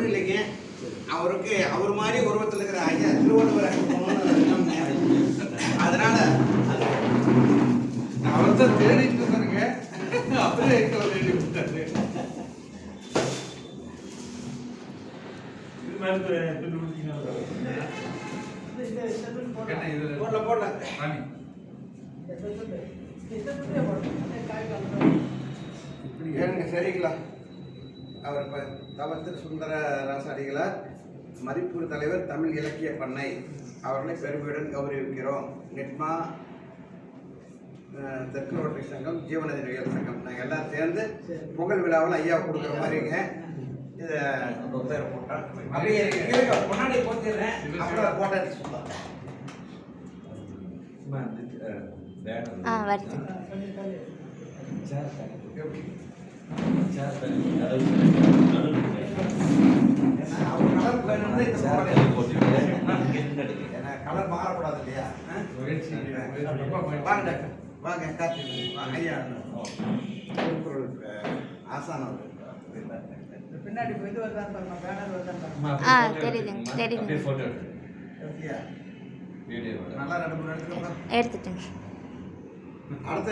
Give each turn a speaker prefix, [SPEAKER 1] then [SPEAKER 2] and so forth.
[SPEAKER 1] ஒன்றும் இல்லைங்க. அவருக்கு அவர் மாதிரி உருவத்தில் இருக்கிற ஐயா திருவள்ளுவர். அதனால
[SPEAKER 2] அவர் தான் தேடிட்டு இருந்தாருங்க அப்படியே
[SPEAKER 1] போடல போடல. சரிங்களா? அவர் இப்போ தவத்திரு சுந்தர ராசாடிகளார் மதிப்பு தலைவர் தமிழ் இலக்கிய பண்ணை. அவர்களை பெருமையுடன் கௌரவிக்கிறோம். நெட்மா தெற்கு ரோட்டரி சங்கம் ஜீவநதி நடிகர் சங்கம். நாங்கள் எல்லாம் சேர்ந்து பொங்கல் விழாவில் ஐயா கொடுக்குற மாதிரிங்க. இதை பேர் போட்டோம் அப்படியே இருக்க, முன்னாடி போட்டுறேன் அப்புறம் போட்டோ எடுத்து சொல்லலாம்
[SPEAKER 3] ஆ வருது
[SPEAKER 1] இந்த ஏன்னா கலர் மாறக்கூடாது இல்லையா. வாங்க டாக்டர் வாங்க வாங்க ஐயா திருக்குறள் அஹ், ஆசான் அவர்
[SPEAKER 4] பின்னாடி இது வருதான் பாருங்க பேனர் வருதான்
[SPEAKER 3] ஆ தெரியுதுங்க
[SPEAKER 1] நல்லா ரெண்டு மூணு எடுத்துக்கலாம்
[SPEAKER 3] எடுத்துட்டேங்க.
[SPEAKER 1] அடுத்த